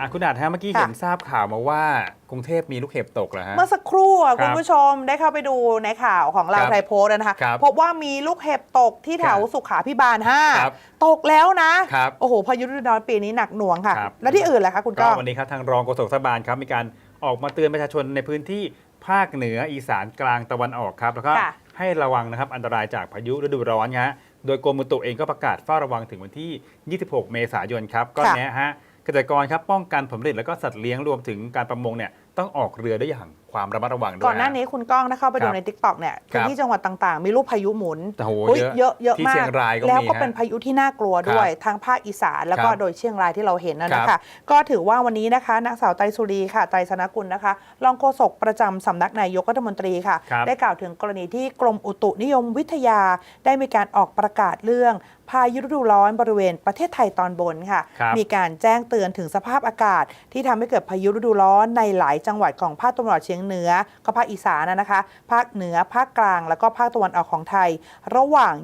อะคุณอาจฮะเมื่อกี้ค่ะ เห็นทราบข่าวมาว่ากรุงเทพมีลูกเห็บตกเหรอฮะ เมื่อสักครู่อะครับคุณผู้ชมได้เข้าไปดูในข่าวของเราครับไทยโพสต์นะคะ ครับพบว่ามีลูกเห็บตกที่แถวครับสุขาพิบาล ครับ5 ตกแล้วนะ ครับโอ้โหพายุฤดูร้อนปีนี้หนักหน่วงค่ะ ครับ แล้วที่อื่นล่ะคะคุณก็ก้อง วันนี้ครับทางรองโฆษกรัฐบาลครับมีการออกมาเตือนประชาชนในพื้นที่ภาคเหนืออีสานกลางตะวันออกครับแล้วก็ค่ะ ให้ระวังนะครับอันตรายจากพายุฤดูร้อนฮะโดยกรมอุตุเองก็ประกาศเฝ้าระวังถึงวันที่ 26 เมษายนครับก็ค่ะแนะฮะ เกษตรกรครับป้องกันผลผลิตแล้วก็สัตว์เลี้ยงรวมถึงการประมงเนี่ยต้องออกเรือด้วยอย่าง ความระมัดระวังด้วย ก่อนหน้าฮะนี้คุณก้องนะเข้าไปดูครับในทิกตอกเนี่ยครับพื้นที่จังหวัดต่างๆ มีลูกพายุหมุนโอ้โหอุ๊ยเยอะเยอะเยอะที่มากเชียงรายก็แล้วมีก็ฮะเป็นพายุที่น่ากลัวด้วยทั้งภาคอีสานแล้วก็ครับโดยเชียงรายที่เราเห็นนะครันะบคะก็ถือว่าวันนี้นะคะนางสาวไตรสุรีค่ะไตรสนกุลนะคะรองโฆษกประจำสำนักนายกรัฐมนตรีค่ะครับได้กล่าวถึงกรณีที่กรมอุตุนิยมวิทยา ได้มีการออกประกาศเรื่องพายุฤดูร้อนบริเวณประเทศไทยตอนบนค่ะครับมีการแจ้งเตือนถึงสภาพอากาศ ที่ทำให้เกิดพายุฤดูร้อนในหลายจังหวัดของภาคตะวันออกเฉียงเหนือก็ภาคอีสานนะคะ ภาคเหนือ ภาคกลาง แล้วก็ภาคตะวันออกของไทย ระหว่าง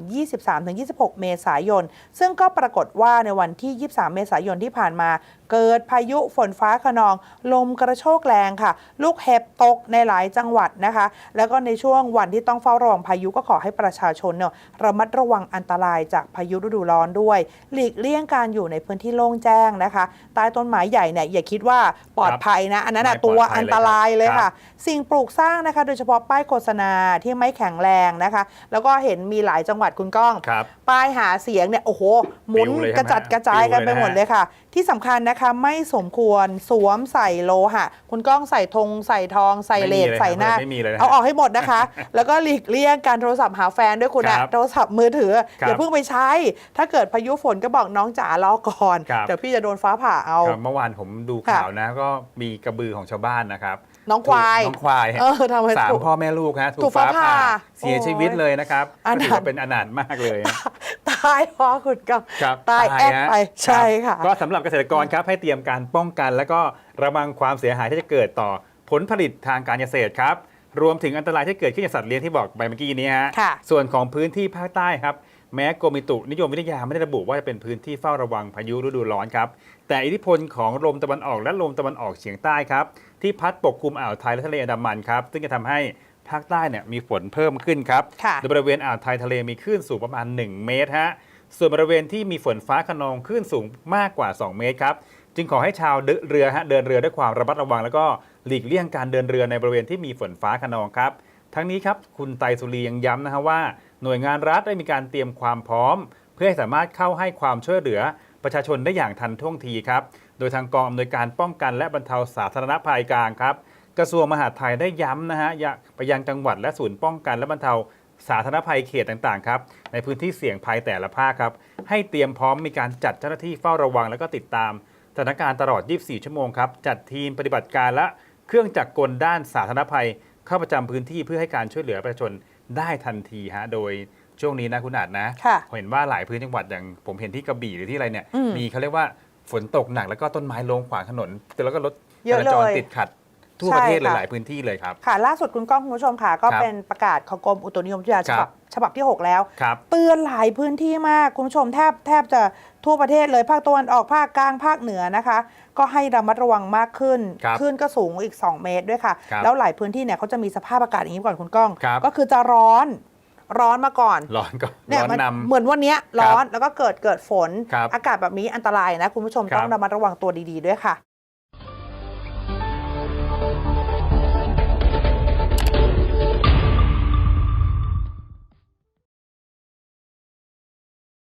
23-26 เมษายน ซึ่งก็ปรากฏว่าในวันที่ 23 เมษายนที่ผ่านมา เกิดพายุฝนฟ้าขนอง ลมกระโชกแรงค่ะ ลูกเห็บตกในหลายจังหวัดนะคะ แล้วก็ในช่วงวันที่ต้องเฝ้าระวังพายุก็ขอให้ประชาชนเนี่ยระมัดระวังอันตรายจากพายุฤดูร้อนด้วย หลีกเลี่ยงการอยู่ในพื้นที่โล่งแจ้งนะคะ ใต้ต้นไม้ใหญ่เนี่ยอย่าคิดว่าปลอดภัยนะ อันนั้นตัวอันตรายเลยค่ะสิ่งปลูกสร้างนะคะ โดยเฉพาะป้ายโฆษณาที่ไม่แข็งแรงนะคะ แล้วก็เห็นมีหลายจังหวัดคุณก้อง ครับ ป้ายหาเสียงเนี่ยโอ้โหหมุนปลิวเลยใช่ไหมกระจัดกระจายกันไปปลิวเลยนะ หมดเลยค่ะ ที่สำคัญนะคะไม่สมควรสวมใส่โลหะ คุณก้องใส่ธงใส่ทองใส่เลสไม่มีเลยใส่หน้า ไม่มีเลยนะ เอาออกให้หมดนะคะ แล้วก็หลีกเลี่ยงการโทรศัพท์หาแฟนด้วยคุณครัอะบโทรศัพท์มือถือครับอย่าเพิ่งไปใช้ ถ้าเกิดพายุฝนก็บอกน้องจ๋ารอก่อน ครับ เดี๋ยวพี่จะโดนฟ้าผ่าเอา ครับเมื่อวานผมดูค่ะข่าวนะ ก็มีกระบือของชาวบ้านนะครับ น้องควายน้องควายเออทำไมสามถูก พ่อแม่ลูกฮะถูกฟ้าผ่าเสียชีวิตโอ้ยเลยนะครับอก็นาถ ถือว่าเป็นอนาถมากเลยฮะ ตายเพราะคุณก้องครับตายแอดฮะไปใช่รับค่ะก็สำหรับเกษตรกรครับให้เตรียมการป้องกัน แล้วก็ระวังความเสียหายที่จะเกิดต่อผลผลิตทางการเกษตรครับ รวมถึงอันตรายที่เกิดขึ้นจากสัตว์เลี้ยงที่บอกไปเมื่อกี้นี้ฮะค่ะ ส่วนของพื้นที่ภาคใต้ครับ แม้กรมอุตุนิยมวิทยาไม่ได้ระบุว่าจะเป็นพื้นที่เฝ้าระวังพายุฤดูร้อนครับแต่อิทธิพลของลมตะวันออกและลมตะวันออกเฉียงใต้ครับที่พัดปกคลุมอ่าวไทยและทะเลอันดามันครับซึ่งจะทำให้ภาคใต้เนี่ยมีฝนเพิ่มขึ้นครับค่ะโดยบริเวณอ่าวไทยทะเลมีคลื่นสูงประมาณ 1 เมตรฮะส่วนบริเวณที่มีฝนฟ้าขนองคลื่นสูงมากกว่า 2 เมตรครับจึงขอให้ชาวเดินเรือฮะเดินเรือด้วยความระมัดระวัง แล้วก็หลีกเลี่ยงการเดินเรือในบริเวณที่มีฝนฟ้าขนองครับ ทั้งนี้ครับคุณไตรสุรียังย้ำนะฮะว่า หน่วยงานรัฐได้มีการเตรียมความพร้อม เพื่อให้สามารถเข้าให้ความช่วยเหลือประชาชนได้อย่างทันท่วงทีครับ โดยทางกองอำนวยการป้องกันและบรรเทาสาธารณภัยกลางครับ กระทรวงมหาดไทยได้ย้ำนะฮะไปยังจังหวัดและศูนย์ป้องกันและบรรเทาสาธารณภัยเขตต่างๆครับในพื้นที่เสี่ยงภัยแต่ละภาคครับ ให้เตรียมพร้อมมีการจัดเจ้าหน้าที่เฝ้าระวัง และก็ติดตามสถานการณ์ตลอด 24 ชั่วโมงครับจัดทีมปฏิบัติการและเครื่องจักรกลด้านสาธารณภัย เข้าประจำพื้นที่เพื่อให้การช่วยเหลือประชาชน ได้ทันทีฮะโดยช่วงนี้นะคุณอาจนะค่ะเห็นว่าหลายพื้นจังหวัดอย่างผมเห็นที่กระบี่หรือที่อะไรเนี่ย อืมมีเขาเรียกว่าฝนตกหนักแล้วก็ต้นไม้ล้มขวางถนนแล้วก็รถเยอะจราจรเลยติดขัด ทั่วใช่ประเทศเลยค่ะหลายพื้นที่เลยครับ ค่ะ ล่าสุดคุณก้องคุณผู้ชมค่ะ ก็ครับเป็นประกาศของกรมอุตุนิยมวิทยาฉครับับบฉบับที่ 6 แล้ว ครับ เตือนหลายพื้นที่มาก คุณผู้ชมแทบแทบจะทั่วประเทศเลยภาคตะวันออกภาคกลางภาคเหนือนะคะ ก็ให้ระมัดระวังมากขึ้นครับขึ้นก็สูงอีก 2 เมตรด้วยค่ะ ครับแล้วหลายพื้นที่เนี่ยเขาจะมีสภาพอากาศอย่างนี้ก่อนคุณก้อง ครับ ก็คือจะร้อนร้อนมาก่อน ร้อนก็เนี่ยร้อนมันนเหมือนวันเนี้ยร้อนแล้วก็เกิดเกิดฝน ครับอากาศแบบนี้อันตรายนะ คุณผู้ชมครับ ต้องระมัดระวังตัวดี ๆ ด้วยค่ะ